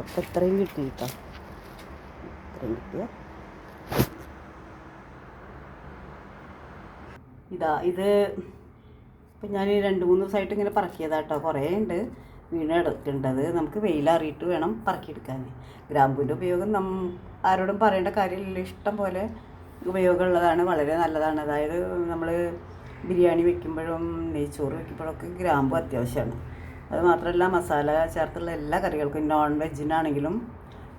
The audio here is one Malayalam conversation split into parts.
അപ്പം ഇത്രയും കിട്ടി കേട്ടോ ഇത്രയും കിട്ടിയ. ഇതാ ഇത് ഇപ്പം ഞാൻ രണ്ട് മൂന്ന് ദിവസമായിട്ട് ഇങ്ങനെ പറക്കിയതാട്ടോ കുറേ ഉണ്ട് വീണ് എടുക്കേണ്ടത് നമുക്ക് വെയിലറിയിട്ട് വേണം പറക്കിയെടുക്കാൻ ഗ്രാമ്പൂവിന്റെ ഉപയോഗം നം ആരോടും പറയേണ്ട കാര്യമില്ല ഇഷ്ടം പോലെ ഉപയോഗമുള്ളതാണ്. വളരെ നല്ലതാണ്. അതായത് നമ്മൾ ബിരിയാണി വെക്കുമ്പോഴും നെയ്ച്ചോറ് വെക്കുമ്പോഴൊക്കെ ഗ്രാമ്പു അത്യാവശ്യമാണ് അത് മാത്രമല്ല മസാല ചേർത്തുള്ള എല്ലാ കറികൾക്കും നോൺ വെജിനാണെങ്കിലും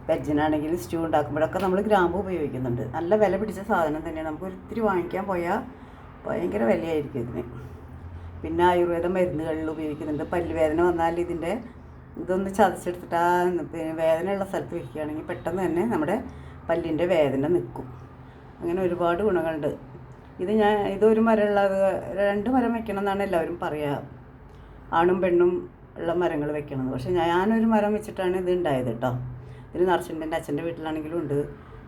വെജിനാണെങ്കിലും സ്റ്റൂ ഉണ്ടാക്കുമ്പോഴൊക്കെ നമ്മൾ ഗ്രാമ്പു ഉപയോഗിക്കുന്നുണ്ട്. നല്ല വില പിടിച്ച സാധനം തന്നെയാണ്. നമുക്ക് ഒത്തിരി വാങ്ങിക്കാൻ പോയാൽ ഭയങ്കര വിലയായിരിക്കും ഇതിന്. പിന്നെ ആയുർവേദ മരുന്നുകളിൽ ഉപയോഗിക്കുന്നുണ്ട്. പല്ലുവേദന വന്നാൽ ഇതിന്റെ ഇതൊന്ന് ചതച്ചെടുത്തിട്ട് ആ പിന്നെ വേദനയുള്ള സ്ഥലത്ത് വയ്ക്കുകയാണെങ്കിൽ പെട്ടെന്ന് തന്നെ നമ്മുടെ പല്ലിന്റെ വേദന നിൽക്കും. അങ്ങനെ ഒരുപാട് ഗുണങ്ങളുണ്ട്. ഇത് ഞാൻ ഇതൊരു മരമുള്ളത് രണ്ട് മരം വയ്ക്കണം എന്നാണ് എല്ലാവരും പറയുക ആണും പെണ്ണും ഉള്ള മരങ്ങൾ വെക്കണത്. പക്ഷേ ഞാനൊരു മരം വെച്ചിട്ടാണ് ഇത് ഉണ്ടായത് കേട്ടോ ഇതിന് നർച്ചിന്റെ എന്റെ അച്ഛന്റെ വീട്ടിലാണെങ്കിലും ഉണ്ട്.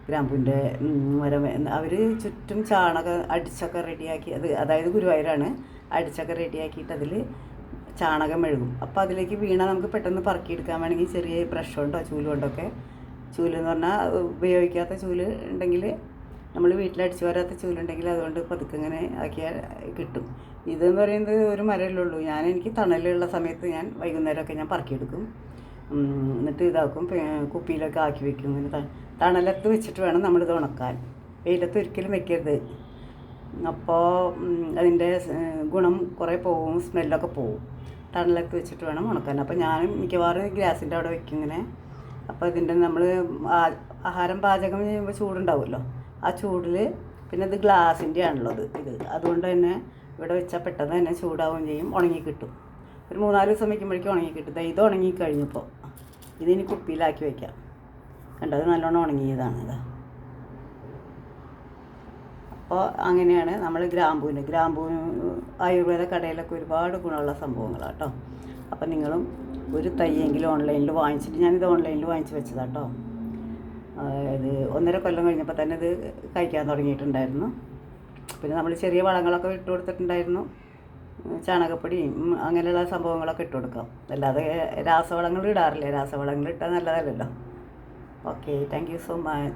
ഗ്രാമ്പൂവിന്റെ മരം. അവർ ചുറ്റും ചാണകം അടിച്ചൊക്കെ റെഡിയാക്കി അത് അതായത് ഗുരുവായൂരാണ്. അടിച്ചൊക്കെ റെഡിയാക്കിയിട്ട് അതിൽ ചാണകം മെഴുകും. അപ്പോൾ അതിലേക്ക് വീണാൽ നമുക്ക് പെട്ടെന്ന് പറക്കിയെടുക്കാൻ വേണമെങ്കിൽ ചെറിയ ബ്രഷ് കൊണ്ടോ ചൂൽ കൊണ്ടൊക്കെ ചൂൽ എന്ന് പറഞ്ഞാൽ ഉപയോഗിക്കാത്ത ചൂൽ ഉണ്ടെങ്കിൽ നമ്മൾ വീട്ടിലടിച്ചു വരാത്ത ചൂലുണ്ടെങ്കിൽ അതുകൊണ്ട് പതുക്കെ ഇങ്ങനെ ആക്കിയാൽ കിട്ടും. ഇതെന്ന് പറയുന്നത് ഒരു മരമല്ലേ ഉള്ളൂ. ഞാൻ എനിക്ക് തണലുള്ള സമയത്ത് ഞാൻ വൈകുന്നേരമൊക്കെ ഞാൻ പറക്കിയെടുക്കും. എന്നിട്ട് ഇതാക്കും. കുപ്പിയിലൊക്കെ ആക്കി വെക്കും. ഇങ്ങനെ തണലത്ത് വെച്ചിട്ട് വേണം നമ്മൾ ഇത് ഉണക്കാൻ. വെയിലത്ത് ഒരിക്കലും വെക്കരുത്. അപ്പോൾ അതിന്റെ ഗുണം കുറേ പോവും സ്മെല്ലൊക്കെ പോവും. തണലത്ത് വെച്ചിട്ട് വേണം ഉണക്കാൻ. അപ്പോൾ ഞാൻ മിക്കവാറും ഗ്യാസിന്റെ അവിടെ വെക്കും ഇങ്ങനെ. അപ്പോൾ ഇതിന്റെ നമ്മൾ ആഹാരം പാചകം ചെയ്യുമ്പോൾ ചൂടുണ്ടാവുമല്ലോ. ആ ചൂടിൽ പിന്നെ ഇത് ഗ്ലാസിന്റെ ആണുള്ളത് ഇത്. അതുകൊണ്ട് തന്നെ ഇവിടെ വെച്ചാൽ പെട്ടെന്ന് തന്നെ ചൂടാവുകയും ചെയ്യും ഉണങ്ങി കിട്ടും. ഒരു മൂന്നാൽ ദിവസം വയ്ക്കുമ്പോഴേക്കും ഉണങ്ങി കിട്ടും. ഇത് ഉണങ്ങി കഴിഞ്ഞപ്പോൾ ഇതിനി കുപ്പിയിലാക്കി വയ്ക്കാം കണ്ടത് നല്ലോണം ഉണങ്ങിയതാണ് ഇതാ. അപ്പോൾ അങ്ങനെയാണ് നമ്മൾ ഗ്രാമ്പൂവിന് ഗ്രാമ്പൂ ആയുർവേദ കടയിലൊക്കെ ഒരുപാട് ഗുണമുള്ള സംഭവങ്ങളാണ് കേട്ടോ അപ്പം നിങ്ങളും ഒരു തയ്യെങ്കിലും ഓൺലൈനിൽ വാങ്ങിച്ചിട്ട് ഞാനിത് ഓൺലൈനിൽ വാങ്ങിച്ച് വെച്ചതാട്ടോ ഇത് ഒന്നര കൊല്ലം കഴിഞ്ഞപ്പോൾ തന്നെ ഇത് കഴിക്കാൻ തുടങ്ങിയിട്ടുണ്ടായിരുന്നു. പിന്നെ നമ്മൾ ചെറിയ വളങ്ങളൊക്കെ ഇട്ട് കൊടുത്തിട്ടുണ്ടായിരുന്നു. ചാണകപ്പൊടിയും അങ്ങനെയുള്ള സംഭവങ്ങളൊക്കെ ഇട്ട് കൊടുക്കാം. അല്ലാതെ രാസവളങ്ങൾ ഇടാറില്ല? രാസവളങ്ങൾ ഇട്ടാൽ നല്ലതല്ലല്ലോ. Okay thank you so much